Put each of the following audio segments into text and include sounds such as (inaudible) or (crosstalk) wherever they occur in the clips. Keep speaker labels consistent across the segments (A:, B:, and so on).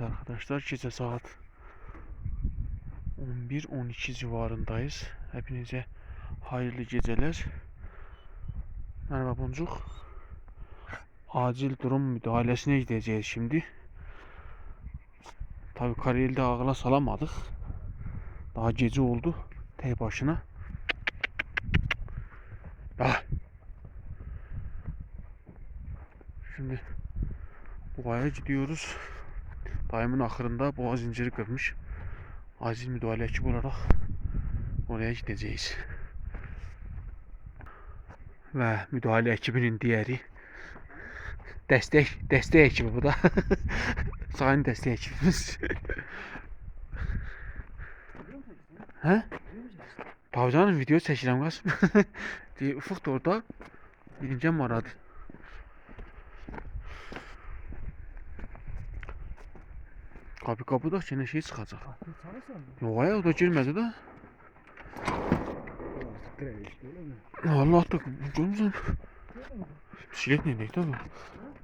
A: Evet arkadaşlar gece saat 11-12 civarındayız. Hepinize hayırlı geceler. Merhaba Boncuk. Acil durum müdahalesine gideceğiz şimdi. Tabi kariyelde ağla salamadık. Daha gece oldu. Tek başına. Ah. Şimdi Uvaya gidiyoruz. Dayımın ahırında boğa zinciri kırmış. Acil müdahale ekibi olarak oraya gideceğiz. Ve müdahale ekibinin diğeri destek destek ekibi bu da. (laughs) Sayın destek ekibimiz. He? Tabii canım video Kasım. (laughs) Diye Ufuk da orada. İncem aradı. Kapı kapıda yine şey çıkacak. Yok ya o da girmedi de. Allah da görmüşsün. Bisiklet neydi tabi.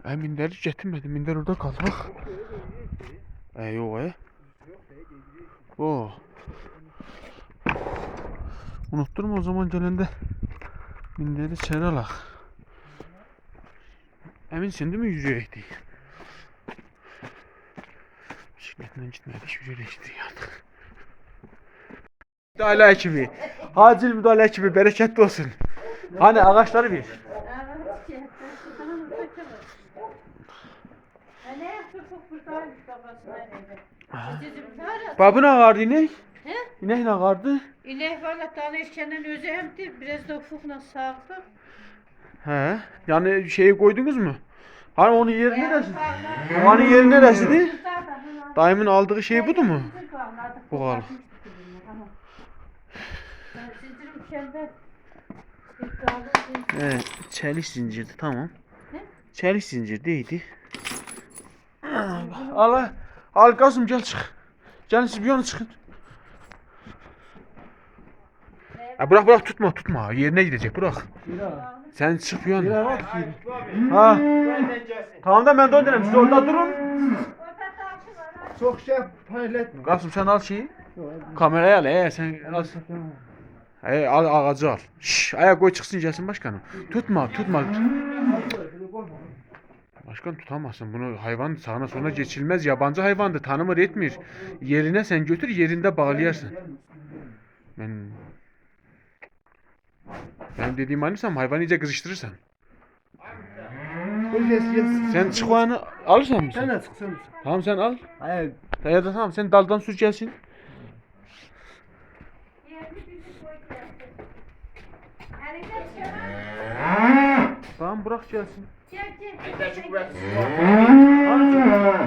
A: E minderi getirmedi. Minder orada kaldı bak. E yok ya. O. Unutturma o zaman gelende minderi içeri alak. Eminsin değil mi yürüyecektik? Bisikletle gitmedik, yürüyerek gittik artık. Müdahale ekibi. Acil müdahale ekibi bereketli olsun. Hani ağaçları bir. Babın ağardı inek.
B: He?
A: İnek ne ağardı?
B: İnek valla tanışkenin özü hemdi. Biraz da ufukla sağdı.
A: He. Yani şeyi koydunuz mu? Hani onun yeri neresi? Hani yeri neresiydi? Dayımın aldığı şey budu mu? Bu var. Evet, çelik zincirdi tamam.
B: Ne?
A: Çelik zincirdeydi. Al al Kasım gel çık. Gelin siz bir yana çıkın. Ha, bırak bırak tutma tutma yerine gidecek bırak. Sen çık bir yana. Ha. Tamam da ben döndüreyim siz orada durun.
C: Çok şey paylaşma.
A: Kasım sen al şeyi. Kamerayı al ee sen al. Ee, al ağacı al. Şşş ayak koy çıksın gelsin başkanım. Tutma tutma. Başkan tutamazsın bunu hayvan sağına soluna geçilmez yabancı hayvandır tanımır etmir. Yerine sen götür yerinde bağlayarsın. Ben benim dediğimi anlıyorsan hayvanı iyice kızıştırırsan. Sen çıkağını alırsan mı
C: Sen de çık sen de çık.
A: Tamam sen al.
C: Hayır.
A: Ya da tamam sen daldan sür gelsin. Tamam bırak gelsin.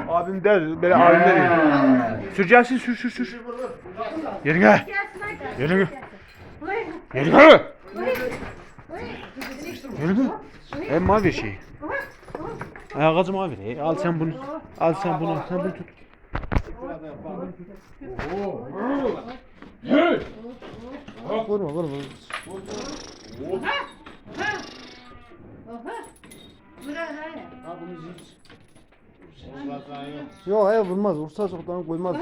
A: Abim der, böyle abim der. Sür gelsin sür sür sür. Yerine. Yerine. Yerine. Yerine. Hem mavi şey. Ayağacı mavi. E, Al sen bunu. Al sen bunu. Sen bunu tut. Vurma vurma.
C: Yok hayır vurmaz. Vursa çoktan koymaz.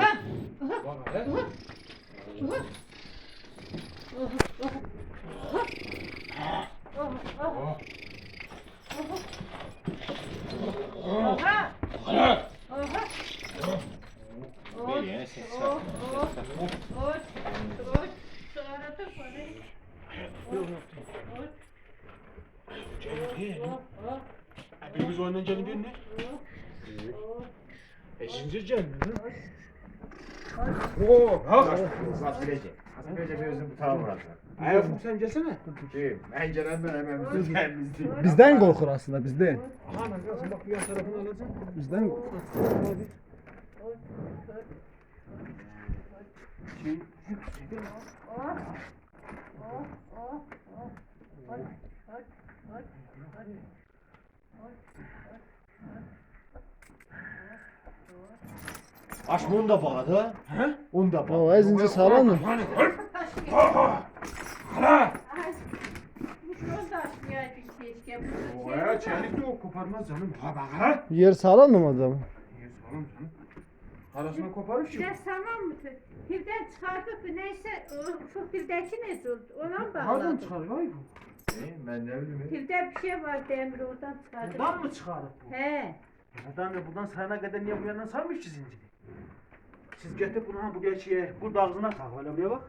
A: Birimiz oynayınca bir ne? E zincir geldi.
C: Oo.
D: Fasulece. Fasulece gözüm bu tarafa bırak.
A: Ayak sen gelsene.
D: Şey, pencereden hemen bizim temizliği.
C: Bizden korkur aslında bizden.
A: Aha ben kalsın bak bir yan tarafını alacağım.
C: Bizden
A: Şey,
D: Aç bunu da bağladı. He? Onu da bağladı.
C: O zincir sağlam mı?
A: Oya çelik de o koparmaz canım. Ha bak ha.
C: Yer sağlam mı adam?
A: İyi sağlam canım. Arasından koparıp
B: Bir de saman mı? Birden çıkartıp neyse ufuk birdeki ne oldu? Ona mı bağladım?
A: çıkarıyor ay bu?
D: Ne? Ben ne bileyim.
B: Birde bir şey var demir oradan çıkardım.
A: Buradan mı çıkarıp bu?
B: He.
A: Buradan da buradan sayana kadar niye bu yandan sarmış ki zinciri? Siz getir bunu ha buraya şeye, bu ağzına tak öyle buraya bak.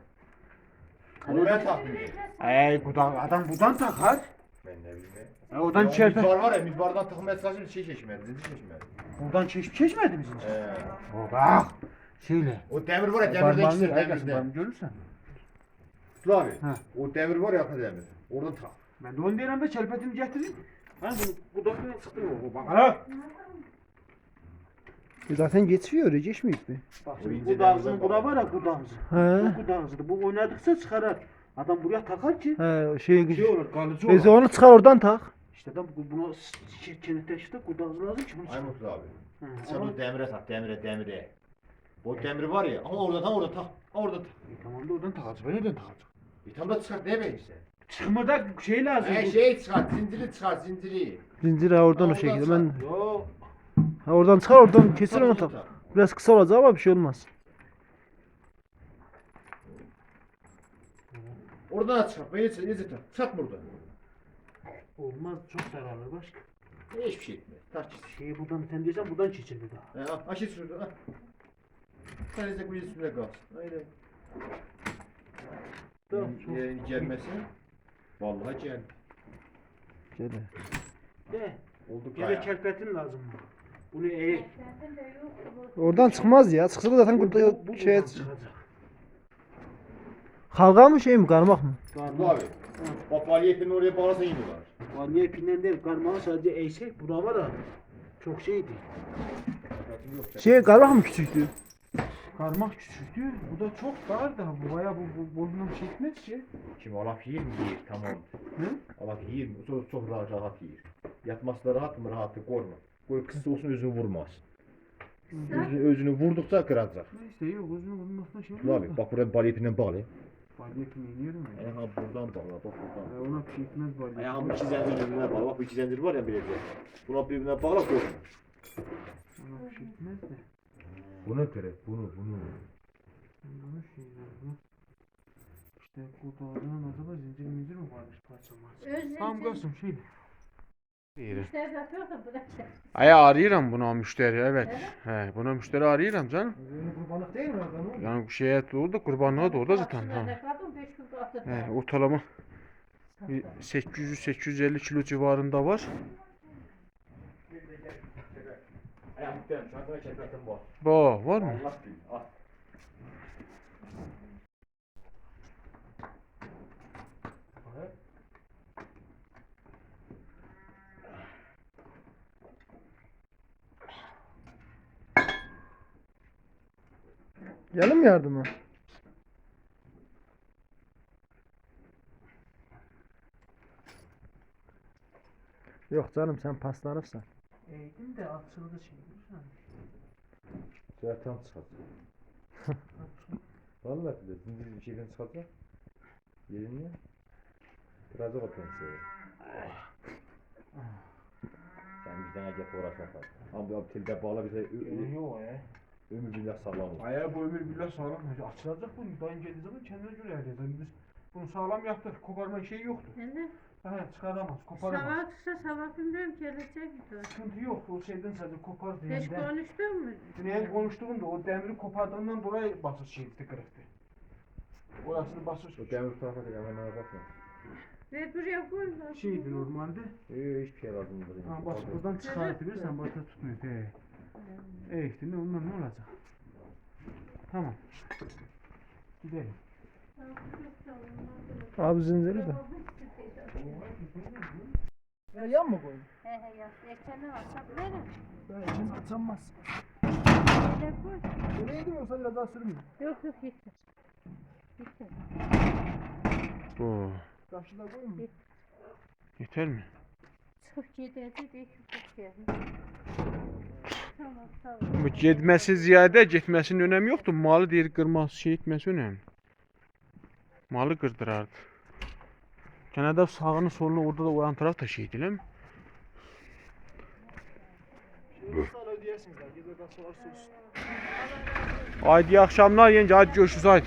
D: Onu ben takmıyorum.
A: Ey bu da adam buradan takar.
D: Ben ne bileyim.
A: E oradan
D: Ya,
A: çelpe.
D: Midbar var ya midbardan takılmaya çalışınca şey çeşmedi. Zincir çeşmedi.
A: Buradan çeş çeşmedi mi zincir?
D: Ee,
A: O bak. Şöyle.
D: o demir var ya demirde ikisi demirde.
A: Parmağını görürsen.
D: Dur abi.
A: Ha.
D: O demir var ya arka demir. Oradan tak.
A: Ben de onu diyelim de çelpetini getireyim. Ben bunu budakını sıktım o bak. Ha.
C: E zaten geçiyor geçmeyip mi?
A: Bak şimdi bu dağızın bura var ya bu dağızı.
C: He.
A: Bu dağızı bu oynadıkça çıkarar. Adam buraya takar ki
C: He şey
A: şey olur kalıcı olur.
C: onu çıkar oradan tak.
A: İşte bu bunu işte bu dağızı lazım ki bunu çıkar.
D: Abi.
A: Hı,
D: Sen
A: ama-
D: o demire tak demire demire. O demir var ya ama orada tam orada tak. Ha orada tak.
A: E, tamam da oradan takacak. Ben nereden takacak?
D: Bir tam da çıkart değil mi işte?
A: Çıkmada şey lazım. Bu-
D: şey çıkart zinciri çıkart zinciri.
C: Zincir ha oradan o
D: Oradan
C: şekilde. Ben
A: Yo.
C: ha, oradan çıkar oradan kesin onu tak. Biraz kısa olacak ama bir şey olmaz.
D: Oradan da çıkart. Ben iyice iyice tak. Çıkart burada.
A: Olmaz çok zararlı başka.
D: Hiçbir şey etmez. Tak çiz.
A: Şeyi buradan sen diyorsan buradan çiçil bir daha.
D: He al. Aşağı sürdü. Al. Sen de bu üstüne kalsın. Öyle.
A: Tamam,
D: Tamam. Yerin gelmesi. Vallahi gel.
C: Şöyle.
A: De.
D: Oldu
A: Gene
D: kaya.
A: kelpetin lazım. Bunu eğ.
B: Bu.
C: Oradan çıkmaz ya. Çıksa da zaten yok
A: bu
C: şey.
A: buradan çıkacak.
C: Halka mı şey mi karmak mı?
D: Bu
A: Karma.
D: abi. Bak paliyetini oraya mi var?
A: Valiye ipinden değil. Karmağı sadece eğsek bura var ha. Çok şeydi.
C: Şey karmak mı küçüktü?
A: Karmak küçüktü. Bu da çok dar da. Bu bayağı bu, bu burnum çekmez ki.
D: Şimdi alak yiyor mu? Yiyor. Tamam.
A: Hı?
D: Alak yiyor mu? Çok, çok rahat rahat yiyor. Yatması da rahat mı? Rahatı korkma. Koy kısa olsun özünü vurmaz. Özünü, özünü vurdukça kıracak.
A: Neyse yok gözünü vurmasına şey
D: Dur abi bak buraya baliyetinden bağlı.
A: Valiye ipini iniyorum ben.
D: Ayağım buradan bağla bak buradan.
A: Ya ona bir şey etmez valiye.
D: Ayağım iki zincir birbirine bağla. Bak bu iki zincir var ya bilece. Buna birbirine bağla korkma.
A: Ona bir şey de.
D: Bunu kırık. Bunu bunu.
A: Bunun şey lazım. İşte kurtarılan acaba zincir mincir mi varmış parça marça?
B: Öz
A: Tamam. Gülsüm şeydi.
B: İşte yapıyor da bırak.
A: Aya arıyorum buna müşteri evet. He, buna müşteri arıyorum canım.
C: Öyle kurbanlık değil mi adam?
A: Yani şeye doğru kurbanlığa doğru da zaten. Ha.
B: Gün kalktı.
A: He, ortalama bir 800-850 kilo civarında var.
D: Ayağım çekmetim var.
A: Ba var mı?
D: Allah bilir. Al.
C: Gelin mi yardıma? Yok canım sen paslanırsın.
A: Eğdim de açıldı şey.
D: Zaten çıkacak. Vallahi bile zincir bir şeyden çıkacak. Yerini kıracak o penseyi. Sen bizden acayip uğraşmak lazım. Abi abi tilde bağla bize
A: Yok ya.
D: Ömür billah sağlam olur.
A: Ayağı bu ömür billah sağlam. Açılacak bu. Dayım geldiği zaman kendine göre ayarlayacak. Yani biz bunu sağlam yaptık. Koparma şeyi yoktu.
B: Ne?
A: He çıkaramaz. Koparamaz.
B: Sabah tutsa sabah bilmiyorum gelecek mi?
A: Sıkıntı yok. O şeyden sadece kopar diye.
B: Hiç konuştun mu?
A: Dünyayı konuştuğumda o demiri kopardığından dolayı basış şey kırıktı. Orasını basış
D: O demir tarafa da hemen bakma.
B: Ve buraya koy. lan.
A: şeydi normalde.
D: Yok hiçbir şey lazım değil.
A: Ha bas buradan çıkartabilirsen bata tutmuyor. He. E işte ne ondan ne olacak? Tamam. Gidelim.
C: Abi zinciri de. Ya yan mı koyun?
B: He he ya. Ekranı açsam verin.
C: Ben için açamaz.
B: Öyle koy.
C: Nereye gidiyorsa biraz daha sürmüyor.
B: Yok yok yeter. Yeter.
A: Bu
C: Karşıda koyun mu?
A: yeter mi?
B: Çok yeterli değil çok geldi. Tamam tamam.
A: Bu gitmesi ziyade gitmesinin önemi yoktu. Malı değil kırması şey etmesi önemli. Malı kırdırardı. Kenarda sağını solunu orada da o yan taraf da şey değil mi?
C: Olsa öyle diye Yersiniz daha. Gece kalsalar soğusun.
A: Haydi akşamlar yenge. Hadi görüşürüz haydi.